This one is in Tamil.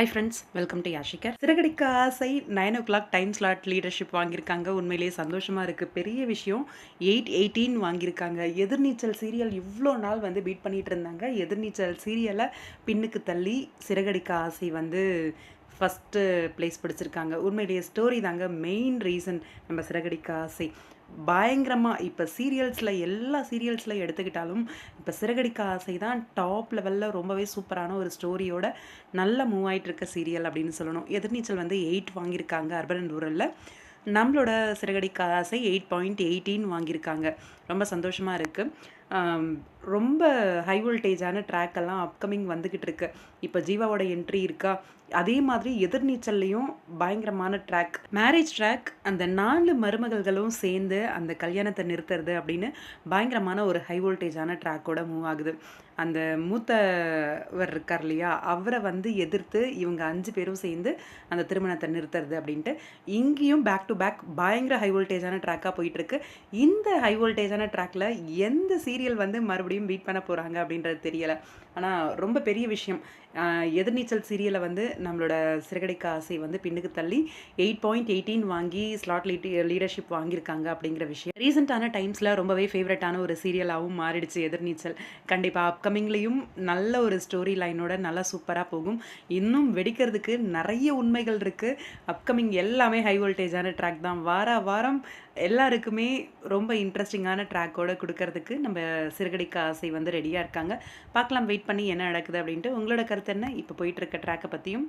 High friends welcome to யாஷிகர் Siragadikka Aasai nine o'clock time slot leadership வாங்கியிருக்காங்க. உண்மையிலேயே சந்தோஷமாக இருக்குது பெரிய விஷயம் எயிட் எயிட்டீன் வாங்கியிருக்காங்க. எதிர்நீச்சல் சீரியல் இவ்வளோ நாள் வந்து பீட் பண்ணிகிட்டு இருந்தாங்க. எதிர்நீச்சல் சீரியலை பின்னுக்கு தள்ளி சிறகடிக்க ஆசை வந்து ஃபஸ்ட்டு ப்ளேஸ் பிடிச்சிருக்காங்க. உண்மையிலேயே ஸ்டோரி தாங்க மெயின் ரீசன் நம்ம சிறகடிக்க ஆசை. பயங்கரமாக இப்போ சீரியல்ஸில் எல்லா சீரியல்ஸில் எடுத்துக்கிட்டாலும் இப்போ சிறகடிக்க ஆசை தான் டாப் லெவலில் ரொம்பவே சூப்பரான ஒரு ஸ்டோரியோட நல்ல மூவ் ஆகிட்டு இருக்க சீரியல் அப்படின்னு சொல்லணும். எதிர்நீச்சல் வந்து எயிட் வாங்கியிருக்காங்க அர்பன் அண்ட் ரூரலில் நம்மளோட சிறகடிக்க ஆசை எயிட் பாயிண்ட் எயிட்டீன் வாங்கியிருக்காங்க. ரொம்ப சந்தோஷமாக இருக்குது ரொம்ப ஹை வோல்டேஜான ட்ராக் எல்லாம் அப்கமிங் வந்துக்கிட்டு இருக்கு. இப்போ ஜீவாவோட என்ட்ரி இருக்கா? அதே மாதிரி எதிர்நீச்சல்லையும் பயங்கரமான ட்ராக் மேரேஜ் ட்ராக் அந்த நாலு மருமகள்களும் சேர்ந்து அந்த கல்யாணத்தை நிறுத்துறது அப்படின்னு பயங்கரமான ஒரு ஹை வோல்டேஜான ட்ராக்கோட மூவ் ஆகுது. அந்த மூத்தவர் இருக்கார் இல்லையா அவரை வந்து எதிர்த்து இவங்க அஞ்சு பேரும் சேர்ந்து அந்த திருமணத்தை நிறுத்துறது அப்படின்ட்டு இங்கேயும் பேக் டு பேக் பயங்கர ஹை வோல்டேஜான ட்ராக்காக போயிட்டுருக்கு இந்த ஹை வோல்டேஜான ட்ராக்கில் எந்த சீரியல் வந்து மறுபடியும் பீட் பண்ண போகிறாங்க அப்படின்றது தெரியலை. ஆனால் ரொம்ப பெரிய விஷயம். எதிர்நீச்சல் சீரியலை வந்து நம்மளோட சிறகடிக்க ஆசை வந்து பின்னுக்கு தள்ளி எயிட் பாயிண்ட் எயிட்டீன் வாங்கி ஸ்லாட் லீடர்ஷிப் வாங்கியிருக்காங்க அப்படிங்கிற விஷயம். ரீசெண்டான டைம்ஸில் ரொம்பவே ஃபேவரட்டான ஒரு சீரியலாகவும் மாறிடுச்சு எதிர்நீச்சல். கண்டிப்பாக அப்கமிங்லேயும் நல்ல ஒரு ஸ்டோரி லைனோட நல்லா சூப்பராக போகும். இன்னும் வெடிக்கிறதுக்கு நிறைய உண்மைகள் இருக்குது அப்கமிங் எல்லாமே ஹை வோல்டேஜான ட்ராக் தான். வார வாரம் எல்லாருக்குமே ரொம்ப இன்ட்ரெஸ்டிங்கான ட்ராக்கோட கொடுக்கறதுக்கு நம்ம சிறுகடிக்க ஆசை வந்து ரெடியாக இருக்காங்க. பார்க்கலாம் வெயிட் பண்ணி என்ன நடக்குது அப்படின்ட்டு. உங்களோட கருத்து என்ன? இப்போ போயிட்டு இருக்க ட்ராக்கை பற்றியும்